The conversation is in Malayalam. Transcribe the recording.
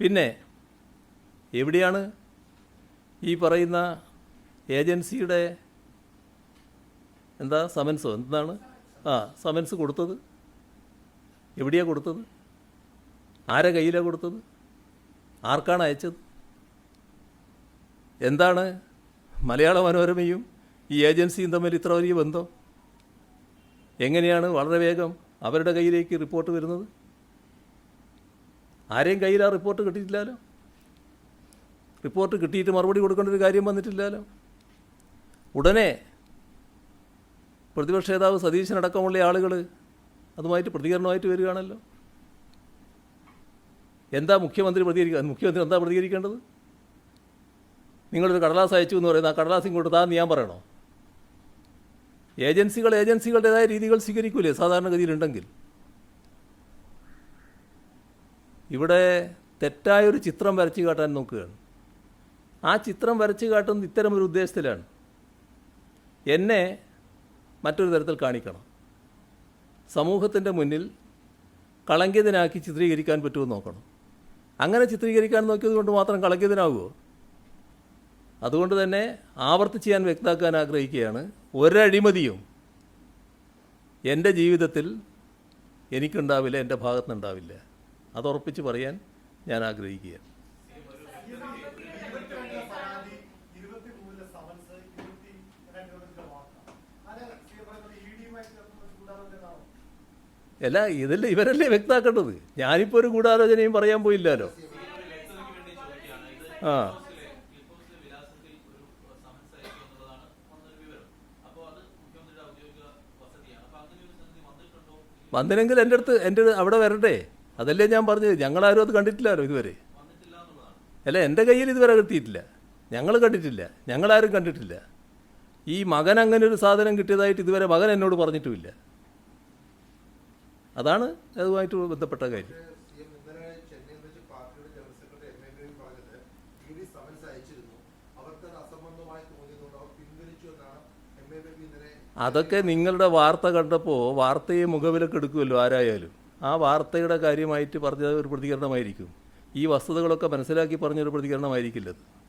പിന്നെ എവിടെയാണ് ഈ പറയുന്ന ഏജൻസിയുടെ എന്താ സമൻസോ? എന്താണ്? ആ സമൻസ് കൊടുത്തത്. എവിടെയാണ് കൊടുത്തത്? ആരെ കയ്യിലാണ് കൊടുത്തത്? ആർക്കാണ് അയച്ചത്? എന്താണ് മലയാള മനോരമയും ഈ ഏജൻസിയും തമ്മിൽ ഇത്ര വലിയ ബന്ധം? എങ്ങനെയാണ് വളരെ വേഗം അവരുടെ കയ്യിലേക്ക് റിപ്പോർട്ട് വരുന്നത്? ആരെയും കയ്യിൽ ആ റിപ്പോർട്ട് കിട്ടിയിട്ടില്ലല്ലോ റിപ്പോർട്ട് കിട്ടിയിട്ട് മറുപടി കൊടുക്കേണ്ട ഒരു കാര്യം വന്നിട്ടില്ലല്ലോ ഉടനെ പ്രതിപക്ഷ നേതാവ് സതീശനടക്കമുള്ള ആളുകൾ അതുമായിട്ട് പ്രതികരണമായിട്ട് വരികയാണല്ലോ. എന്താ മുഖ്യമന്ത്രി പ്രതികരിക്കുക മുഖ്യമന്ത്രി എന്താ പ്രതികരിക്കേണ്ടത്? നിങ്ങളൊരു കടലാസ് അയച്ചു എന്ന് പറയുന്നത് ആ കടലാസ് ഇങ്ങോട്ട് താന്ന് ഞാൻ പറയണോ? ഏജൻസികൾ ഏജൻസികളുടേതായ രീതികൾ സ്വീകരിക്കൂലേ സാധാരണഗതിയിലുണ്ടെങ്കിൽ? ഇവിടെ തെറ്റായൊരു ചിത്രം വരച്ചു കാട്ടാൻ നോക്കുകയാണ്. ആ ചിത്രം വരച്ചു കാട്ടുന്നത് ഒരു ഉദ്ദേശത്തിലാണ്. എന്നെ മറ്റൊരു തരത്തിൽ കാണിക്കണം. സമൂഹത്തിന്റെ മുന്നിൽ കളങ്കിതനാക്കി ചിത്രീകരിക്കാൻ പറ്റുമോ നോക്കണം. അങ്ങനെ ചിത്രീകരിക്കാൻ നോക്കിയത് കൊണ്ട് മാത്രം കളങ്കിതനാകുമോ അതുകൊണ്ട് തന്നെ ആവർത്തിച്ച് ഞാൻ വ്യക്താക്കാൻ ആഗ്രഹിക്കുകയാണ്. ഒരഴിമതിയും എന്റെ ജീവിതത്തിൽ എനിക്കുണ്ടാവില്ല എന്റെ ഭാഗത്തുനിന്നുണ്ടാവില്ല. അത് ഉറപ്പിച്ച് പറയാൻ ഞാൻ ചേർന്ന് അല്ല ഇതല്ലേ ഇവരല്ലേ വ്യക്തമാക്കേണ്ടത്? ഞാനിപ്പോൾ ഒരു ഗൂഢാലോചനയും പറയാൻ പോയില്ലല്ലോ. ആ. വന്നില്ലെങ്കിൽ എന്റെ അടുത്ത് എന്റെ അവിടെ വരട്ടെ. അതല്ലേ ഞാൻ പറഞ്ഞത്? ഞങ്ങളാരും അത് കണ്ടിട്ടില്ലല്ലോ ഇതുവരെ? അല്ല എന്റെ കയ്യിൽ ഇതുവരെ കിട്ടിയിട്ടില്ല. ഞങ്ങൾ കണ്ടിട്ടില്ല. ഞങ്ങളാരും കണ്ടിട്ടില്ല. ഈ മകൻ അങ്ങനെ ഒരു സാധനം കിട്ടിയതായിട്ട് ഇതുവരെ മകൻ എന്നോട് പറഞ്ഞിട്ടുമില്ല. അതാണ് അതുമായിട്ട് ബന്ധപ്പെട്ട കാര്യം. അതൊക്കെ നിങ്ങളുടെ വാർത്ത കണ്ടപ്പോൾ വാർത്തയെ മുഖവിലൊക്കെ എടുക്കുമല്ലോ ആരായാലും. ആ വാർത്തയുടെ കാര്യമായിട്ട് പറഞ്ഞ ഒരു പ്രതികരണമായിരിക്കും. ഈ വസ്തുതകളൊക്കെ മനസ്സിലാക്കി പറഞ്ഞൊരു പ്രതികരണമായിരിക്കില്ലത്.